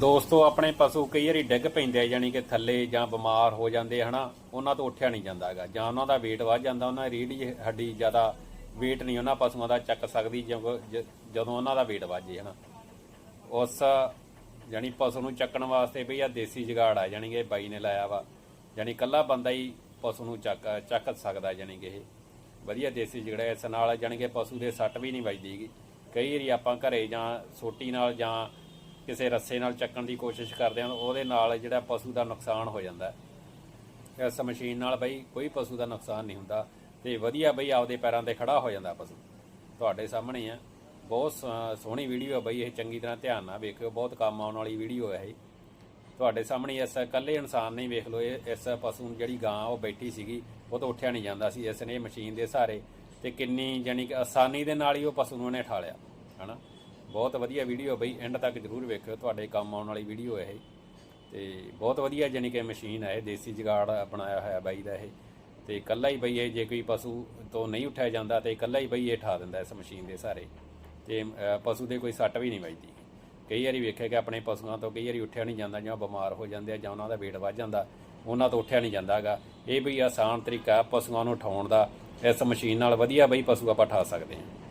ਦੋਸਤੋ, ਆਪਣੇ ਪਸ਼ੂ ਕਈ ਵਾਰੀ ਡਿੱਗ ਪੈਂਦੇ ਆ ਯਾਨੀ ਕਿ ਥੱਲੇ ਜਾਂ ਬਿਮਾਰ ਹੋ ਜਾਂਦੇ ਹਨਾ? ਉਹਨਾਂ ਤੋਂ ਉੱਠਿਆ ਨਹੀਂ ਜਾਂਦਾ ਹੈਗਾ। ਜਾਂ ਉਹਨਾਂ ਦਾ weight ਵੱਧ ਜਾਂਦਾ, ਉਹਨਾਂ ਦੀ ਰੀੜ੍ਹ ਹੱਡੀ ਜ਼ਿਆਦਾ weight ਨਹੀਂ, ਉਹਨਾਂ ਪਸ਼ੂਆਂ ਦਾ ਚੱਕ ਸਕਦੀ ਜਦੋਂ ਉਹਨਾਂ ਦਾ weight ਵੱਧ ਜੇ ਹਨਾ? ਉਸ ਯਾਨੀ ਪਸ਼ੂ ਨੂੰ ਚੱਕਣ ਵਾਸਤੇ ਵੀ ਆ ਦੇਸੀ ਜੁਗਾੜ ਆ ਯਾਨੀ ਕਿ ਬਾਈ ਨੇ ਲਾਇਆ ਵਾ। ਯਾਨੀ ਕੱਲਾ ਬੰਦਾ ਹੀ ਪਸ਼ੂ ਨੂੰ ਚੱਕ ਚੱਕ ਸਕਦਾ ਯਾਨੀ ਕਿ ਇਹ। ਵਧੀਆ ਦੇਸੀ ਜਗੜਾ ਇਸ ਨਾਲ ਯਾਨੀ ਕਿ ਪਸ਼ੂ ਦੇ ਸੱਟ ਵੀ ਨਹੀਂ ਵੱਜਦੀਗੀ ਕਈ ਵਾਰੀ ਆਪਾਂ ਘਰੇ ਜਾਂ ਸੋਟੀ ਨਾਲ ਜਾਂ ਕਿਸੇ ਰੱਸੇ ਨਾਲ ਚੱਕਣ ਦੀ ਕੋਸ਼ਿਸ਼ ਕਰਦੇ ਹਾਂ ਉਹਦੇ ਨਾਲ ਜਿਹੜਾ ਪਸ਼ੂ ਦਾ ਨੁਕਸਾਨ ਹੋ ਜਾਂਦਾ ਹੈ। ਇਸ ਮਸ਼ੀਨ ਨਾਲ ਬਈ ਕੋਈ ਪਸ਼ੂ ਦਾ ਨੁਕਸਾਨ ਨਹੀਂ ਹੁੰਦਾ ਤੇ ਵਧੀਆ ਬਈ ਆਪਦੇ ਪੈਰਾਂ ਤੇ ਖੜਾ ਹੋ ਜਾਂਦਾ ਪਸ਼ੂ। ਤੁਹਾਡੇ ਸਾਹਮਣੇ ਆ। ਬਹੁਤ ਸ- ਸੋਹਣੀ ਵੀਡੀਓ ਆ ਬਈ, ਇਹ ਚੰਗੀ ਤਰ੍ਹਾਂ ਧਿਆਨ ਨਾਲ ਵੇਖਿਓ। ਬਹੁਤ ਕੰਮ ਆਉਣ ਵਾਲੀ ਵੀਡੀਓ ਹੈ ਇਹ। ਤੁਹਾਡੇ ਸਾਹਮਣੇ ਇਸ ਇਕੱਲੇ ਇਨਸਾਨ ਨਹੀਂ ਵੇਖ ਲਓ ਇਹ, ਇਸ ਪਸ਼ੂ ਨੂੰ ਜਿਹੜੀ ਗਾਂ ਉਹ ਬੈਠੀ ਸੀਗੀ, ਉਹ ਤਾਂ ਉੱਠਿਆ ਨਹੀਂ ਜਾਂਦਾ ਸੀ। ਇਸ ਨੇ ਮਸ਼ੀਨ ਦੇ ਸਹਾਰੇ ਤੇ ਕਿੰਨੀ ਯਾਨੀ ਕਿ ਆਸਾਨੀ ਦੇ ਨਾਲ ਹੀ ਉਹ ਪਸ਼ੂ ਨੂੰ ਉਹਨੇ ਠਾ ਲਿਆ ਹਨਾ? ਬਹੁਤ ਵਧੀਆ ਵੀਡੀਓ ਬਈ ਐਂਡ ਤੱਕ ਜਰੂਰ ਵੇਖਿਓ, ਤੁਹਾਡੇ ਕੰਮ ਆਉਣ ਵਾਲੀ ਵੀਡੀਓ ਹੈ ਇਹ। ਤੇ ਬਹੁਤ ਵਧੀਆ ਯਾਨੀ ਕਿ ਮਸ਼ੀਨ ਹੈ ਦੇਸੀ ਜੁਗਾੜ ਬਣਾਇਆ ਹੋਇਆ ਬਾਈ ਦਾ ਇਹ। ਤੇ ਇਕੱਲਾ ਹੀ ਬਈ ਇਹ, ਜੇ ਕੋਈ ਪਸ਼ੂ ਤੋਂ ਨਹੀਂ ਉੱਠਿਆ ਜਾਂਦਾ, ਤੇ ਇਕੱਲਾ ਹੀ ਬਈ ਇਹ ਠਾ ਦਿੰਦਾ ਇਸ ਮਸ਼ੀਨ ਦੇ ਸਹਾਰੇ ਤੇ ਪਸ਼ੂ ਦੇ ਕੋਈ ਸੱਟ ਵੀ ਨਹੀਂ ਵੱਜਦੀ। ਕਈ ਵਾਰੀ ਵੇਖਿਆ ਕਿ ਆਪਣੇ ਪਸ਼ੂਆਂ ਤੋਂ ਕਈ ਵਾਰੀ ਉੱਠਿਆ ਨਹੀਂ ਜਾਂਦਾ, ਜਾਂ ਬਿਮਾਰ ਹੋ ਜਾਂਦੇ ਆ ਜਾਂ ਉਹਨਾਂ ਦਾ weight ਵੱਧ ਜਾਂਦਾ, ਉਹਨਾਂ ਤੋਂ ਉੱਠਿਆ ਨਹੀਂ ਜਾਂਦਾਗਾ। ਇਹ ਵੀ ਆਸਾਨ ਤਰੀਕਾ ਪਸ਼ੂਆਂ ਨੂੰ ਉਠਾਉਣ ਦਾ, ਇਸ ਮਸ਼ੀਨ ਨਾਲ ਵਧੀਆ ਬਈ ਪਸ਼ੂ ਆਪਾਂ ਠਾ ਸਕਦੇ ਹਾਂ।